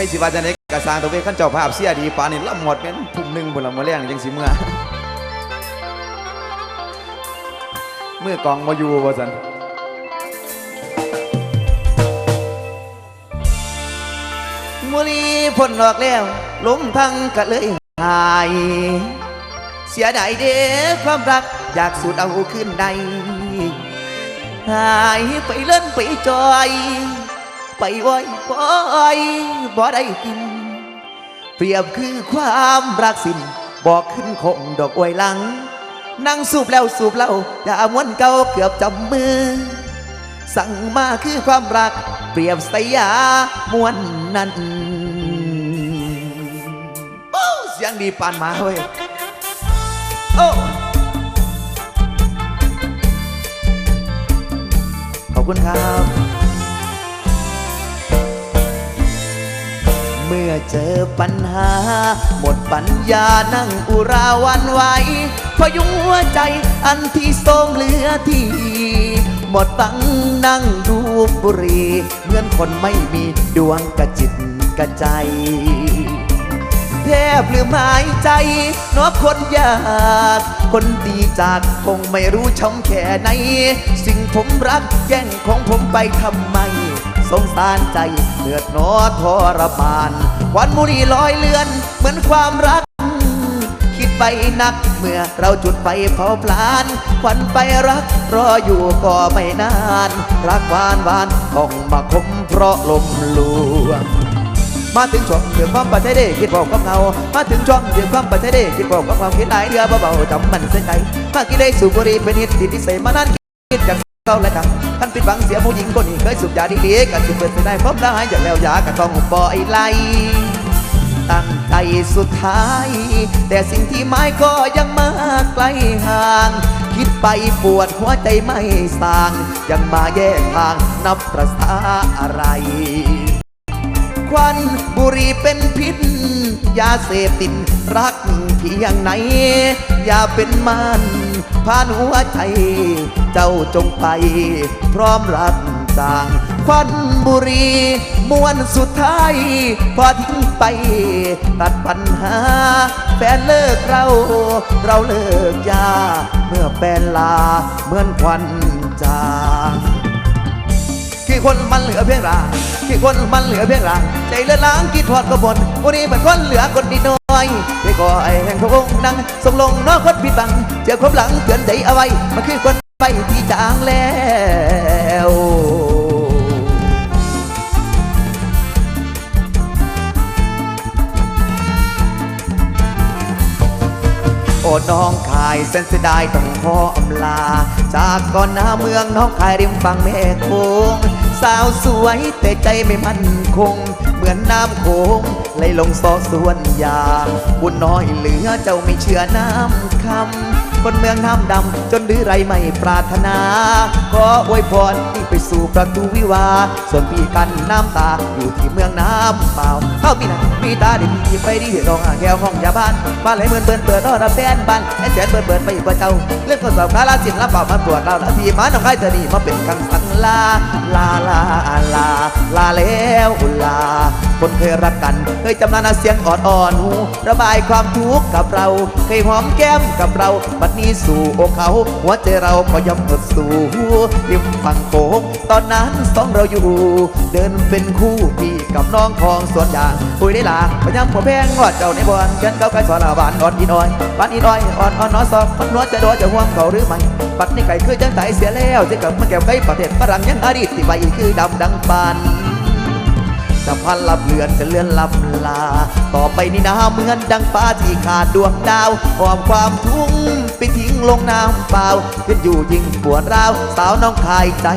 ไปสิว่าจะในกระสางตัวเวขั้นเจ้าภาพเสียดีปานนี่ล่ำหมดเป็นทุ่มหนึ่งบนละมะแรงจังสิเมื่อเมื่อกองมาอยู่ว่สันมุลีพ่นออกแล้วล้มทั้งก็เลยหาย เสียดายเด้ความรักอยากสูดเอาขึ้นใดหายไปเล่นไปจอย ไปว้อยปอยบ่ได้กิน เปรียบคือความรักสิ้นบอกขึ้นคงดอกอวยหลัง นั่งสูบแล้วสูบเล่าอย่าม้วนเก่าเกือบจำมือ สั่งมาคือความรัก เปรียบสยามวนนั้นโอ้เสียงดีปานมาเว้ยโอ้ขอบคุณครับ เมื่อเจอปัญหา หมดปัญญานั่งอุราวันไหวพยุงหัวใจอันที่ทรงเหลือที่ หมดตั้งนั่งดูบุรีเหมือนคนไม่มีดวงกระจิตกระใจแทบลืมหายใจเนอคนยากคนดีจากคงไม่รู้ช้ำแค่ไหน สิ่งผมรักแย่งของผมไปทำไม สงสารใจเลือดหนอทรมานควันบุหรี่ลอยเลือน เหมือนความรัก คิดไปนักเมื่อเราจุดไฟเผาพลานควันไปรัก รออยู่ก็ไม่นาน รักหวานหวานต้องมาคมเพราะลมลวงมาถึงช่วงเดือดความปัจจัยได้คิดบอกกับเงามาถึงช่วงเดือดความปัจจัยได้คิดบอกกับความคิดหลายเรือเบาๆจำมันเส้นใจมากินได้สูบบุหรี่เป็นนิดติดนิสัยมานานคิดจาก เก่าและดังท่านปิดบังเสียผู้หญิงคนนี้เคยสูบยาดีๆกันสิเปิดเส้นได้พบได้อยากแล้วยากระต้องปล่อยไหลตั้งใจสุดท้าย แต่สิ่งที่หมายก็ยังมาไกลห่าง คิดไปปวดหัวใจไม่สาง ยังมาแยกทางนับประสาอะไร ควันบุรีเป็นพิษ ยาเสพติดรักเพียงไหน อย่าเป็นมันผ่านหัวใจ เจ้าจงไป พร้อมรักจางควันบุรีมวนสุดท้าย พอทิ้งไป ตัดปัญหา แฟนเลิกเรา เราเลิกยา เมื่อแฟนลา เหมือนควันจางคือคนมันเหลือเพียงร่างคือคนมันเหลือเพียงร่างใจเลือล้างกินทอดกระบนวันนี้เป็นคนเหลือคนดีน้อยได้ก่อไอแห่งพระองค์ดังส่งลงนอกคนผิดบัง เจอความหลังเตือนใจเอาไว้ มันคือคน ไปที่จางแล้วโอ้น้องขายเส้นเสียดายต้องขออำลา จากก่อนหน้าเมืองน้องขายริมฝั่งแม่คง สาวสวยแต่ใจไม่มั่นคง เหมือนน้ำโขง ไหลลงซอสวนยา บุญน้อยเหลือเจ้าไม่เชื่อน้ำคำ คนเมืองน้ำดำจนดื้อไรไม่ปรารถนา ขออวยพรที่ไปสู่ประตูวิวา ส่วนพี่กันน้ำตาอยู่ที่เมืองน้ำเปล่า เข้าพี่นะมีตาดีดีไปดีรองอ่างแก้วห้องยาบ้านบ้านไหลเมือนเปิดเปิดรอรับแฟนบ้านไอ้แสนเปิดเปิดไปอยู่กับเจ้าเรื่องคนสอบการลาสินรับเปล่ามาตรวจเราละทีมาหนองไข่เธอนี่มาเป็นกังสังลาลาลาลาลาแล้วลาคนเคยรักกันเคยจำนานเสียงอ่อนอ่อนหูระบายความทุกข์กับเรา เคยหอมแก้มกับเรา บัดนี้สู่อกเขา หัวใจเราก็ย่อมหดสู่ริมฝั่งโขงตอนนั้นสองเราอยู่ เดินเป็นคู่พี่กับน้องของสวนยางคุยได้ลาพยายามผมแพงงอดเจ้าในบอนกันเก้าไก่สอนอาบานอ่อนอีน้อยบานอีน้อยอ่อนอ่อนน้อซอกมันนวดจะโดนจะห่วงเขาหรือไม่บัดนี้ไก่คือจังไตเสียแล้วจะกับมันแก้วไก่ประเทศฝรั่งยังอดีตที่ไปคือดำดังปาน จะพันลับเลือนจะเลื่อนลับลา ต่อไปนี่นาเหมือนดังฟ้าที่ขาดดวงดาวหอมความทุกข์ไปทิ้งลงน้ำเปล่าเป็นอยู่ยิ่งปวดร้าว สาวน้องคายใจ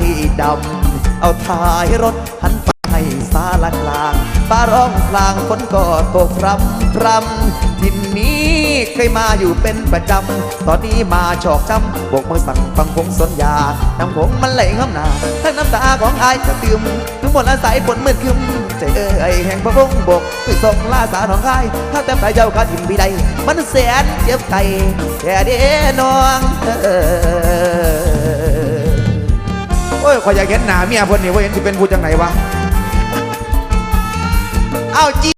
ดำ เอาท้ายรถหันไปให้สาลากลางฟ้าร้องพลางฝนก็ตกพรำพรำทินนี้เคยมาอยู่เป็นประจำ ตอนนี้มาชอกช้ำโบกมือสั่งฟังคงสนยาน้ำคงมันไหลข้ามหนาทั้งน้ำตาของอายจะตืมทั้งหมดอาศัยฝนมืดคึม ใจเอ้แห่งพระองบกคือส่งลาสาวน้องคายถ้าแต่ไปเจ้าก็ทิมบีใดมันแสนเจ็บใจแค่เด้น้องเออโอ้ยขอยอยากเห็นหน้าเมียเพิ่นนี่ว่าเห็นสิเป็นผู้จังไหนวะ เอาเอาจี